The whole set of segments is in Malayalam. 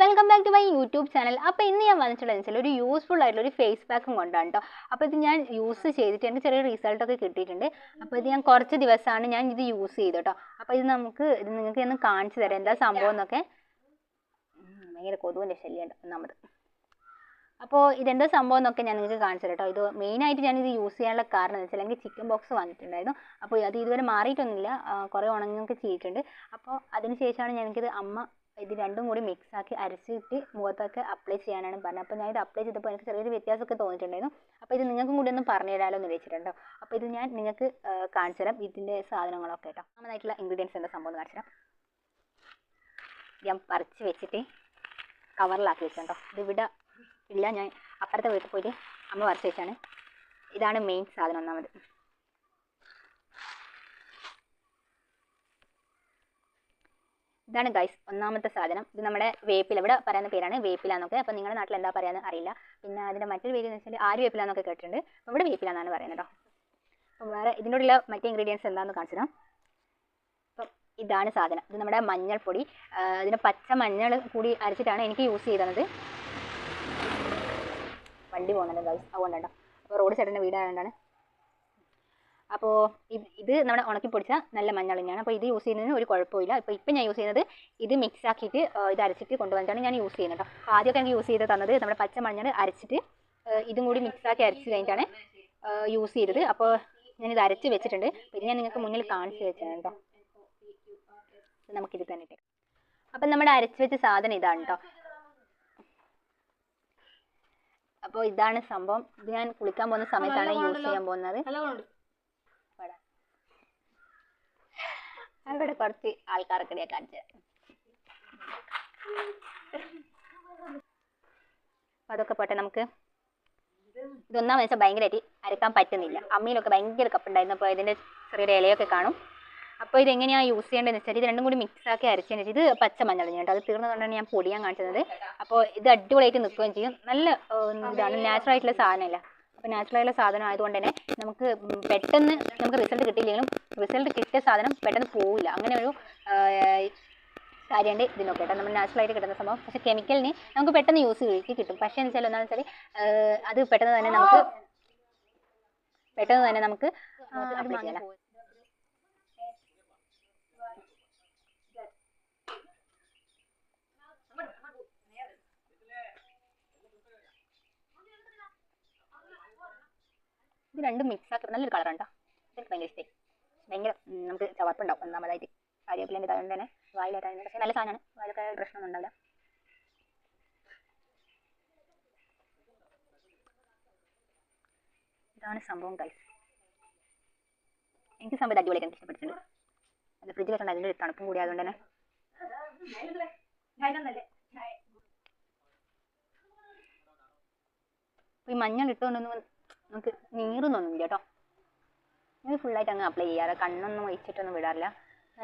Welcome back to my YouTube channel അപ്പോൾ ഇന്ന് ഞാൻ വന്നിട്ടുള്ളത് വെച്ചാൽ ഒരു യൂസ്ഫുൾ ആയിട്ടുള്ള ഒരു ഫേസ് പാക്കും കൊണ്ടാണ് കേട്ടോ അപ്പോൾ ഇത് ഞാൻ യൂസ് ചെയ്തിട്ട് എനിക്ക് ചെറിയ റിസൾട്ടൊക്കെ കിട്ടിയിട്ടുണ്ട്. അപ്പോൾ ഇത് ഞാൻ കുറച്ച് ദിവസമാണ് ഞാൻ ഇത് യൂസ് ചെയ്തു കേട്ടോ അപ്പോൾ ഇത് നമുക്ക് ഇത് നിങ്ങൾക്ക് ഒന്ന് കാണിച്ചു തരാം. എന്താ സംഭവം എന്നൊക്കെ. ഭയങ്കര കൊതുവിന്റെ ശല്യമുണ്ട്. ഒന്നാമത് അപ്പോൾ ഇതെന്താ സംഭവം എന്നൊക്കെ ഞാൻ നിങ്ങൾക്ക് കാണിച്ചു കേട്ടോ ഇത് മെയിനായിട്ട് ഇത് യൂസ് ചെയ്യാനുള്ള കാരണം എന്ന് വെച്ചാൽ എനിക്ക് ചിക്കൻ ബോക്സ് വന്നിട്ടുണ്ടായിരുന്നു. അപ്പോൾ അത് ഇതുവരെ മാറിയിട്ടൊന്നുമില്ല. കുറേ ഉണങ്ങൊക്കെ ചെയ്തിട്ടുണ്ട്. അപ്പോൾ അതിന് ശേഷമാണ് ഞാനിത് അമ്മ ഇത് രണ്ടും കൂടി മിക്സ് ആക്കി അരച്ചിട്ട് മുഖത്തൊക്കെ അപ്ലൈ ചെയ്യാനാണ് പറഞ്ഞത്. അപ്പോൾ ഞാൻ ഇത് അപ്ലൈ ചെയ്തപ്പോൾ എനിക്ക് ചെറിയൊരു വ്യത്യാസമൊക്കെ തോന്നിയിട്ടുണ്ടായിരുന്നു. അപ്പോൾ ഇത് നിങ്ങൾക്കും കൂടി ഒന്ന് പറഞ്ഞു തരാമല്ലോ എന്ന് വെച്ചിട്ടുണ്ടോ അപ്പോൾ ഇത് ഞാൻ നിങ്ങൾക്ക് കാണിച്ചു തരാം. ഇതിന്റെ സാധനങ്ങളൊക്കെ കേട്ടോ നന്നായിട്ടുള്ള ഇൻഗ്രീഡിയൻസ് എന്താ സംഭവം എന്ന് കാണിച്ചു തരാം. ഞാൻ പറിച്ച് വെച്ചിട്ട് കവറിലാക്കി വെച്ചിട്ടുണ്ടോ ഇത് ഇവിടെ ഇല്ല. ഞാൻ അപ്പുറത്തെ വീട്ടിൽ പോയിട്ട് അമ്മ പറിച്ച് വെച്ചാണ്. ഇതാണ് മെയിൻ സാധനം ഒന്നാമത്. ഇതാണ് ഗൈസ് ഒന്നാമത്തെ സാധനം. ഇത് നമ്മുടെ വേപ്പില. ഇവിടെ പറയുന്ന പേരാണ് വേപ്പില എന്നൊക്കെ. അപ്പോൾ നിങ്ങളുടെ നാട്ടിൽ എന്താ പറയാന്ന് അറിയില്ല. പിന്നെ അതിന്റെ മറ്റൊരു പേര് എന്ന് വെച്ചാൽ ആര് വേപ്പില എന്നൊക്കെ കേട്ടിട്ടുണ്ട്. അപ്പോൾ ഇവിടെ വേപ്പില എന്നാണ് പറയുന്നത് കേട്ടോ അപ്പോൾ വേറെ ഇതിനോടുള്ള മറ്റേ ഇൻഗ്രീഡിയൻസ് എന്താണെന്ന് കാണിച്ചു അപ്പം ഇതാണ് സാധനം. ഇത് നമ്മുടെ മഞ്ഞൾപ്പൊടി. ഇതിന് പച്ച മഞ്ഞൾ കൂടി അരച്ചിട്ടാണ് എനിക്ക് യൂസ് ചെയ്തത്. വണ്ടി പോകുന്നുണ്ട് ഗൈസ് അതുകൊണ്ടാണ് അപ്പോൾ റോഡ് സൈഡിന്റെ വീടായതുകൊണ്ടാണ് അപ്പോൾ ഇത് ഇത് നമ്മുടെ ഉണക്കി പൊടിച്ച നല്ല മഞ്ഞൾ തന്നെയാണ് അപ്പോൾ ഇത് യൂസ് ചെയ്യുന്നതിന് ഒരു കുഴപ്പമില്ല. ഇപ്പോൾ ഇപ്പം ഞാൻ യൂസ് ചെയ്യുന്നത് ഇത് മിക്സ് ആക്കിയിട്ട് ഇത് അരച്ചിട്ട് കൊണ്ടുവന്നിട്ടാണ് ഞാൻ യൂസ് ചെയ്യുന്നത് കേട്ടോ അപ്പോൾ ആദ്യമൊക്കെ എനിക്ക് യൂസ് ചെയ്ത് തന്നത് നമ്മുടെ പച്ച മഞ്ഞൾ അരച്ചിട്ട് ഇതും കൂടി മിക്സ് ആക്കി അരച്ച് കഴിഞ്ഞിട്ടാണ് യൂസ് ചെയ്തത്. അപ്പോൾ ഞാനിത് അരച്ച് വെച്ചിട്ടുണ്ട്. പിന്നെ ഞാൻ നിങ്ങൾക്ക് മുന്നിൽ കാണിച്ചു വെച്ചാണ് കേട്ടോ നമുക്കിത് തന്നെ അപ്പം നമ്മുടെ അരച്ച് വെച്ച സാധനം ഇതാണ് കേട്ടോ അപ്പോൾ ഇതാണ് സംഭവം. ഇത് ഞാൻ കുളിക്കാൻ പോകുന്ന സമയത്താണ് യൂസ് ചെയ്യാൻ പോകുന്നത് ഇവിടെ. അവിടെ കുറച്ച് ആൾക്കാരൊക്കെ ഞാൻ കാണിച്ചു അതൊക്കെ പോട്ടെ നമുക്ക്. ഇതൊന്നാമെന്ന് വെച്ചാൽ ഭയങ്കരമായിട്ട് അരക്കാൻ പറ്റുന്നില്ല. അമ്മയിലൊക്കെ ഭയങ്കര കപ്പുണ്ടായിരുന്നു അപ്പോൾ ഇതിന്റെ ചെറിയൊരു ഇലയൊക്കെ കാണും. അപ്പോൾ ഇത് എങ്ങനെയാ യൂസ് ചെയ്യേണ്ടതെന്ന് വെച്ചാൽ ഇത് രണ്ടും കൂടി മിക്സ് ആക്കി അരച്ചതിന് ശേഷം ഇത് പച്ച മഞ്ഞൾ കേട്ടോ. അത് തീർന്നതുകൊണ്ടാണ് ഞാൻ പൊടിയാൻ കാണിച്ചത്. അപ്പോൾ ഇത് അടിപൊളിയായിട്ട് നിൽക്കുകയും ചെയ്യും. നല്ല ഇതാണ് നാച്ചുറൽ ആയിട്ടുള്ള സാധനമല്ല. അപ്പോൾ നാച്ചുറൽ ആയിട്ടുള്ള സാധനം ആയതുകൊണ്ട് തന്നെ നമുക്ക് പെട്ടെന്ന് നമുക്ക് റിസൾട്ട് കിട്ടിയില്ലെങ്കിലും റിസൾട്ട് കിട്ടിയ സാധനം പെട്ടെന്ന് പോവില്ല. അങ്ങനെ ഒരു കാര്യമുണ്ട് ഇതിനൊക്കെ കേട്ടോ. നമ്മൾ നാച്ചുറൽ ആയിട്ട് കിട്ടുന്ന സംഭവം. പക്ഷേ കെമിക്കലിന് നമുക്ക് പെട്ടെന്ന് യൂസ് കിട്ടും. പക്ഷേ എന്ന് വെച്ചാൽ എന്താണെന്ന് വെച്ചാൽ അത് പെട്ടെന്ന് തന്നെ നമുക്ക് പെട്ടെന്ന് തന്നെ നമുക്ക് അപ്ലൈ ചെയ്യാം ഇത് രണ്ടും മിക്സ് ആക്കി നല്ലൊരു കളറുണ്ടോ എനിക്ക് ഭയങ്കര ഇഷ്ടമായി ഭയങ്കര നമുക്ക് ചവർപ്പുണ്ടാവും ഒന്നാമതായിട്ട്. കാര്യപ്പിലേന്റെ തന്നെ തന്നെ വായിലായിട്ട് പക്ഷേ നല്ല സാധനമാണ്. വായിലൊക്കെ പ്രശ്നമൊന്നും ഉണ്ടാവില്ല. ഇതാണ് സംഭവം ഗൈസ് എനിക്ക് സംഭവം അടിപൊളിയായിട്ട് ഇഷ്ടപ്പെട്ടിട്ടുണ്ട്. അത് ഫ്രിഡ്ജിൽ വെച്ചാൽ അതിന്റെ തണുപ്പും കൂടി ആയതുകൊണ്ട് തന്നെ. ഈ മഞ്ഞൾ ഇട്ടുകൊണ്ടൊന്നും നമുക്ക് നീറുന്നൊന്നുമില്ല കേട്ടോ. ഇത് ഫുള്ളായിട്ട് അങ്ങ് അപ്ലൈ ചെയ്യാറ് കണ്ണൊന്നും വെച്ചിട്ടൊന്നും വിടാറില്ല.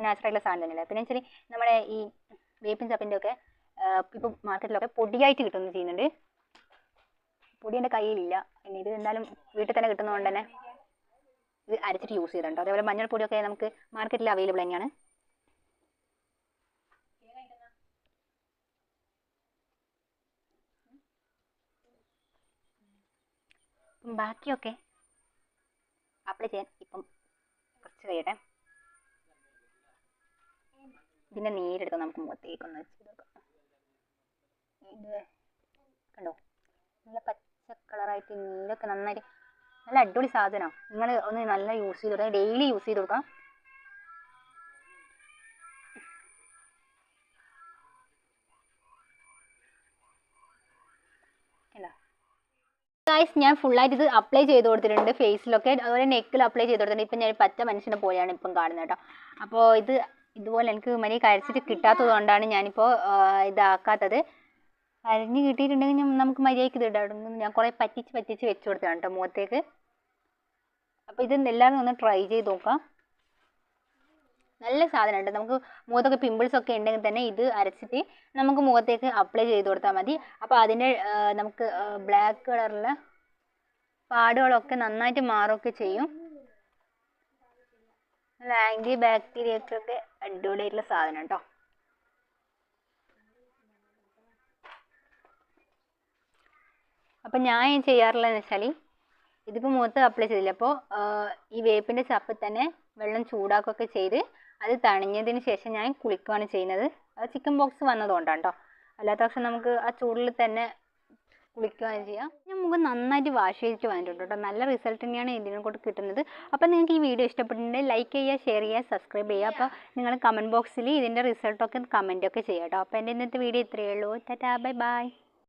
നാച്ചുറൽ ആയിട്ടുള്ള സാധനം തന്നെയല്ലേ. പിന്നെ വെച്ചാൽ നമ്മുടെ ഈ വേപ്പിൻ ചപ്പിന്റെ ഒക്കെ ഇപ്പോൾ മാർക്കറ്റിലൊക്കെ പൊടിയായിട്ട് കിട്ടുന്നു ചെയ്യുന്നുണ്ട്. പൊടി എന്റെ കയ്യിലില്ല. പിന്നെ ഇത് എന്തായാലും വീട്ടിൽ തന്നെ കിട്ടുന്നതുകൊണ്ട് തന്നെ ഇത് അരച്ചിട്ട് യൂസ് ചെയ്തിട്ടുണ്ടോ അതേപോലെ മഞ്ഞൾപ്പൊടിയൊക്കെ നമുക്ക് മാർക്കറ്റിൽ അവൈലബിൾ തന്നെയാണ്. ബാക്കിയൊക്കെ അപ്ലൈ ചെയ്യാൻ ഇപ്പം കുറച്ച് കഴിയട്ടെ. ഇതിന്റെ നീരെടുത്ത് നമുക്ക് മുഖത്തേക്കൊന്ന് വെച്ച് നോക്കാം. കണ്ടോ? നല്ല പച്ച കളറായിട്ട് നീരൊക്കെ നന്നായിട്ട് നല്ല അടിപൊളി സാധനമാണ്. നിങ്ങൾ ഒന്ന് നല്ല യൂസ് ചെയ്ത് കൊടുക്കുക ഡെയിലി യൂസ് ചെയ്ത് കൊടുക്കാം. ഗൈസ് ഞാൻ ഫുള്ളായിട്ട് ഇത് അപ്ലൈ ചെയ്ത് കൊടുത്തിട്ടുണ്ട് ഫേസിലൊക്കെ അതുപോലെ നെക്കിൽ അപ്ലൈ ചെയ്ത് കൊടുത്തിട്ടുണ്ട്. ഇപ്പം ഞാൻ പറ്റ മനുഷ്യനെ പോലെയാണ് ഇപ്പം കാണുന്നത് കേട്ടോ. അപ്പോൾ ഇത് ഇതുപോലെ എനിക്ക് മരി കരച്ചിട്ട് കിട്ടാത്തത് കൊണ്ടാണ് ഞാനിപ്പോൾ ഇതാക്കാത്തത്. കരഞ്ഞ് കിട്ടിയിട്ടുണ്ടെങ്കിൽ നമുക്ക് മര്യാദയ്ക്ക് ഇത് ഇടാം. ഞാൻ കുറേ പറ്റിച്ച് പറ്റിച്ച് വെച്ച് കൊടുത്തതാണ് കേട്ടോ മുഖത്തേക്ക്. അപ്പോൾ ഇത് എല്ലാവരും ഒന്ന് ട്രൈ ചെയ്ത് നോക്കാം. നല്ല സാധനമുണ്ട്. നമുക്ക് മുഖത്തൊക്കെ പിമ്പിൾസ് ഒക്കെ ഉണ്ടെങ്കിൽ തന്നെ ഇത് അരച്ചിട്ട് നമുക്ക് മുഖത്തേക്ക് അപ്ലൈ ചെയ്ത് കൊടുത്താൽ മതി. അപ്പോൾ അതിന്റെ നമുക്ക് ബ്ലാക്ക് കളറിലെ പാടുകളൊക്കെ നന്നായിട്ട് മാറുകയൊക്കെ ചെയ്യും. നല്ല ആന്റി ബാക്ടീരിയക്കൊക്കെ അടിപൊളിയായിട്ടുള്ള സാധനം കേട്ടോ. അപ്പം ഞാൻ ചെയ്യാറുള്ളതെന്ന് വെച്ചാൽ ഇതിപ്പോൾ മുഖത്ത് അപ്ലൈ ചെയ്തില്ല. അപ്പോൾ ഈ വേപ്പിന്റെ ചപ്പിൽ തന്നെ വെള്ളം ചൂടാക്കുകയൊക്കെ ചെയ്ത് അത് തണിഞ്ഞതിന് ശേഷം ഞാൻ കുളിക്കുകയാണ് ചെയ്യുന്നത്. അത് ചിക്കൻ ബോക്സ് വന്നതുകൊണ്ടാണ് കേട്ടോ അല്ലാത്ത പക്ഷം നമുക്ക് ആ ചൂടിൽ തന്നെ കുളിക്കുകയാണ് ചെയ്യാം. ഞാൻ മുഖം നന്നായിട്ട് വാഷ് ചെയ്തിട്ട് വന്നിട്ടുണ്ട് കേട്ടോ നല്ല റിസൾട്ട് തന്നെയാണ് ഇതിനെ കൊണ്ട് കിട്ടുന്നത്. അപ്പോൾ നിങ്ങൾക്ക് ഈ വീഡിയോ ഇഷ്ടപ്പെട്ടിട്ടുണ്ടെങ്കിൽ ലൈക്ക് ചെയ്യുക ഷെയർ ചെയ്യുക സബ്സ്ക്രൈബ് ചെയ്യുക. അപ്പോൾ നിങ്ങൾ കമന്റ് ബോക്സിൽ ഇതിന്റെ റിസൾട്ടൊക്കെ കമന്റൊക്കെ ചെയ്യാം കേട്ടോ അപ്പോൾ എന്റെ ഇന്നത്തെ വീഡിയോ ഇത്രയേ ഉള്ളൂ. Tata bye bye